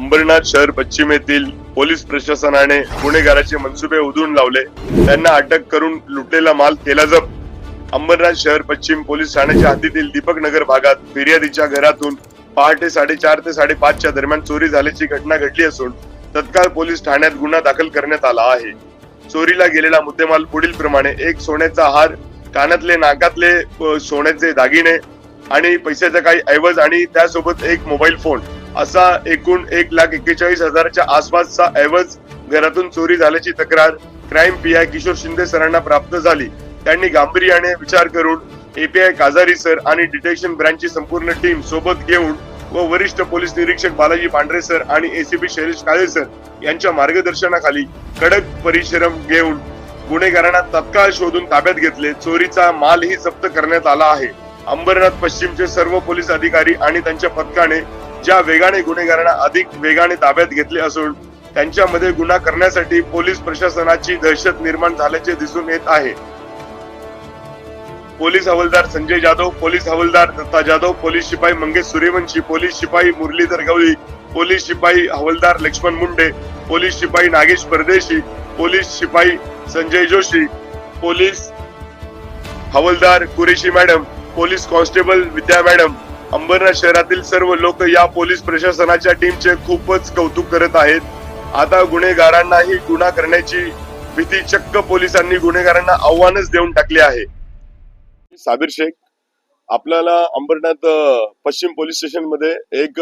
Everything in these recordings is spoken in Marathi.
अंबरनाथ शहर पश्चिम येथील पोलीस प्रशासनाने गुन्हेगाराचे मनसुबे उधळून लावले. त्यांना अटक करून लुटलेला माल केला जप. अंबरनाथ शहर पश्चिम पोलीस ठाण्याच्या हद्दीतील दीपक नगर भागात फिर्यादीच्या घरातून पहाटे साडेचार ते साडेपाचच्या दरम्यान चोरी झाल्याची घटना घडली असून तत्काळ पोलीस ठाण्यात गुन्हा दाखल करण्यात आला आहे. चोरीला गेलेला मुद्देमाल पुढील प्रमाणे एक सोन्याचा हार कानातले नाकातले सोन्याचे दागिने आणि पैशाचा काही ऐवज आणि त्यासोबत एक मोबाईल फोन. असा एकूण एक लाख एक्केचाळीस हजाराच्या आसपासचा ऐवज घरातून चोरी झाल्याची तक्रार क्राईम पीआय किशोर शिंदे सरांना प्राप्त झाली. त्यांनी गांभीर्याने विचार करून एपीआय काजारी सर आणि डिटेक्शन ब्रँचची संपूर्ण टीम सोबत घेऊन व वरिष्ठ पोलीस निरीक्षक बालाजी पांढरे सर आणि एसीपी शैलेश काळे सर यांच्या मार्गदर्शनाखाली कडक परिश्रम घेऊन गुन्हेगारांना तत्काळ शोधून ताब्यात घेतले. चोरीचा मालही जप्त करण्यात आला आहे. अंबरनाथ पश्चिमचे सर्व पोलीस अधिकारी आणि त्यांच्या पथकाने ज्या वेगाने गुन्हेगारांना अधिक वेगाने ताब्यात घेतले असून त्यांच्यामध्ये गुन्हा करण्यासाठी पोलीस प्रशासनाची दहशत निर्माण झाल्याचे दिसून येत आहे. पोलीस हवालदार संजय जाधव पोलीस हवालदार दत्ता जाधव पोलीस शिपाई मंगेश सूर्यवंशी पोलीस शिपाई मुरलीधर गवळी पोलीस शिपाई हवालदार लक्ष्मण मुंडे पोलीस शिपाई नागेश परदेशी पोलीस शिपाई संजय जोशी पोलीस हवालदार Qureshi madam police constable Vidya madam Ambernath शहरातील सर्व लोक या पोलीस प्रशासनाच्या टीमचे खूपच कौतुक करत आहेत. आता गुन्हेगारांनाही गुन्हा करण्याची भीती चक्क पोलिसांनी गुन्हेगारांना आव्हानच देऊन टाकले आहे. साबिर शेख आपल्याला अंबरनाथ पश्चिम पोलीस स्टेशनमध्ये एक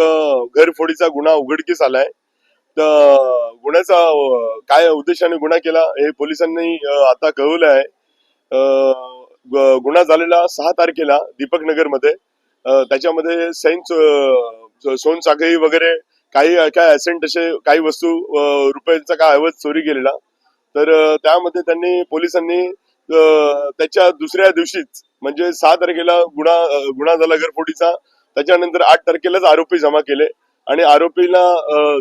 घरफोडीचा गुन्हा उघडकीस आलाय. तर गुन्ह्याचा काय उद्देशाने गुन्हा केला हे पोलिसांनी आता कळवलं आहे गुन्हा झालेला सहा तारखेला दीपक नगरमध्ये त्याच्यामध्ये सैन सोन साखळी वगैरे काही काय ऍसेंट असे काही वस्तू रुपयांचा काय ऐवज चोरी गेलेला तर त्यामध्ये त्यांनी पोलिसांनी त्याच्या दुसऱ्या दिवशीच म्हणजे सहा तारखेला गुन्हा गुन्हा झाला घरफोडीचा त्याच्यानंतर आठ तारखेलाच आरोपी जमा केले. आणि आरोपीला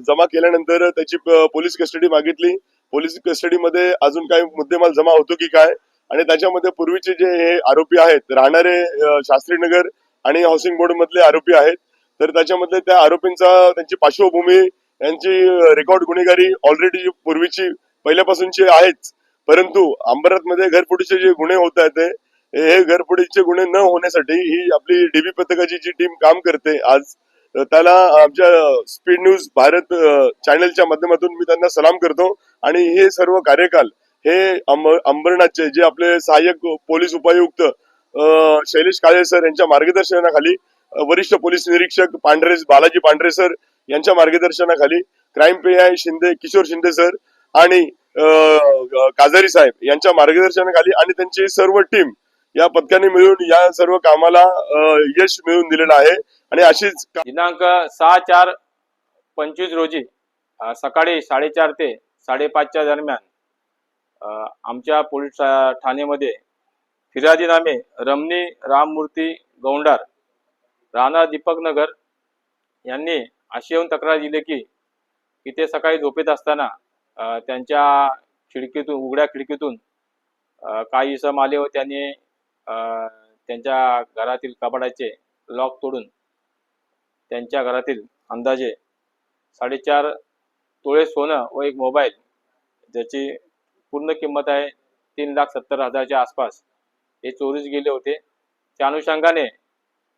जमा केल्यानंतर त्याची पोलीस कस्टडी मागितली. पोलीस कस्टडीमध्ये अजून काही मुद्देमाल जमा होतो की काय? आणि त्याच्यामध्ये पूर्वीचे जे हे आरोपी आहेत राहणारे शास्त्रीनगर आणि हाऊसिंग बोर्ड मधले आरोपी आहेत. तर त्याच्यामध्ये त्या आरोपींचा त्यांची पार्श्वभूमी यांची रेकॉर्ड गुन्हेगारी ऑलरेडी पूर्वीची पहिल्यापासूनची आहेच परंतु अंबरनाथमध्ये घरफोडीचे जे गुन्हे होत आहेत हे घरफोडीचे गुन्हे न होण्यासाठी ही आपली डीबी पथकाची जी टीम काम करते आज त्याला आमच्या स्पीड न्यूज भारत चॅनलच्या माध्यमातून मी त्यांना सलाम करतो. आणि हे सर्व कार्यकाल हे अंब- अंबरनाथचे जे आपले सहाय्यक पोलीस उपायुक्त शैलेश काळे सर यांच्या मार्गदर्शनाखाली वरिष्ठ पोलीस निरीक्षक पांढरे बालाजी पांढरे सर यांच्या मार्गदर्शनाखाली crime P I Shinde Kishor Shinde sir आणि काजारी साहेब यांच्या मार्गदर्शनाखाली आणि त्यांची सर्व टीम या पथकाने मिळून या सर्व कामाला यश मिळवून दिलेलं आहे. आणि अशीच दिनांक सहा चार पंचवीस रोजी सकाळी साडेचार ते साडेपाचच्या दरम्यान आमच्या पोलीस ठाणेमध्ये ठाण्यामध्ये फिर्यादीनामे रमणी राममूर्ती गौंडार राणा दीपक नगर यांनी अशी येऊन तक्रार दिली की की ते सकाळी झोपेत असताना त्यांच्या खिडकीतून उघड्या खिडकीतून काही इसम आले व त्यांनी त्यांच्या घरातील कपाडाचे लॉक तोडून त्यांच्या घरातील अंदाजे साडेचार तोळे सोनं व एक मोबाईल ज्याची पूर्ण किंमत आहे तीन लाख सत्तर हजारच्या आसपास हे चोरीस गेले होते. त्या अनुषंगाने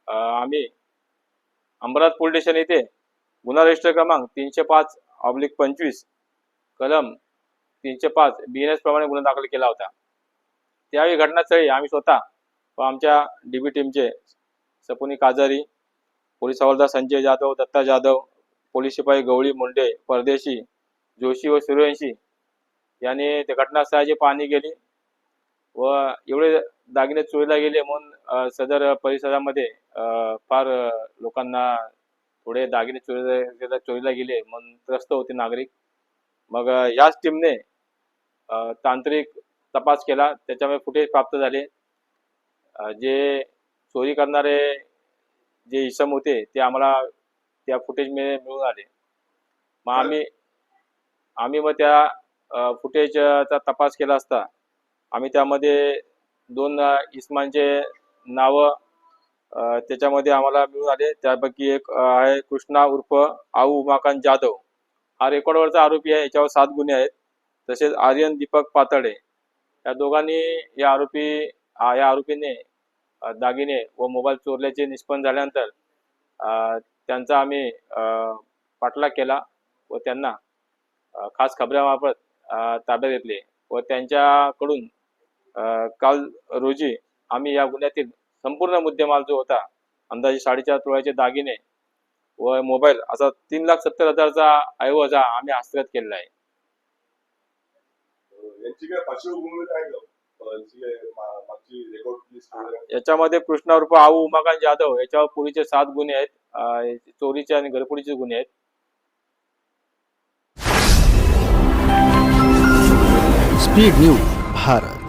आम्ही अंबरनाथ पोलीस स्टेशन येथे गुन्हा रजिस्टर क्रमांक तीनशे पाच ऑब्लिक पंचवीस कलम तीनशे पाच बी एन एस प्रमाणे गुन्हा दाखल केला होता. त्यावेळी घटनास्थळी आम्ही स्वतः व आमच्या डी बी टीमचे सपुनी काजारी पोलीस हवालदार संजय जाधव दत्ता जाधव पोलीस शिपाई गवळी मुंडे परदेशी जोशी व सूर्यवंशी यांनी त्या घटनास्थळाची पाहणी केली. व एवढे दागिने चोरीला गेले म्हणून सदर परिसरामध्ये फार लोकांना थोडे दागिने चोरीला चोरीला गेले म्हणून त्रस्त होते नागरिक. मग याच टीमने तांत्रिक तपास केला. त्याच्यामुळे फुटेज प्राप्त झाले. जे चोरी करणारे जे इसम होते ते आम्हाला त्या फुटेज मिळून आले. मग आम्ही आम्ही मग त्या फुटेजचा तपास केला असता. आम्ही त्यामध्ये दोन अ, इसमांचे नावं त्याच्यामध्ये आम्हाला मिळून आले. त्यापैकी एक आहे कृष्णा उर्फ आऊ उमाकांत जाधव. हा रेकॉर्डवरचा आरोपी आहे. याच्यावर सात गुन्हे आहेत. तसेच आर्यन दीपक पातळे. या दोघांनी या आरोपी या आरोपीने दागिने व मोबाईल चोरल्याचे निष्पन्न झाल्यानंतर त्यांचा आम्ही पाठलाग केला व त्यांना खास खबऱ्यामार्फत ताब्यात घेतले व त्यांच्याकडून काल रोजी आम्ही या गुन्ह्यातील संपूर्ण मुद्देमाल जो होता अंदाजे साडेचार तोळ्याचे दागिने व मोबाईल असा तीन लाख सत्तर हजारचा ऐवज हा आम्ही हस्तगत केलेला आहे. याच्यामध्ये कृष्णा उर्फ आऊ उमाकांत जाधव याच्यावर पुरीचे सात गुन्हे आहेत चोरीचे आणि घरफोडीचे गुन्हे आहेत. Speed news Bharat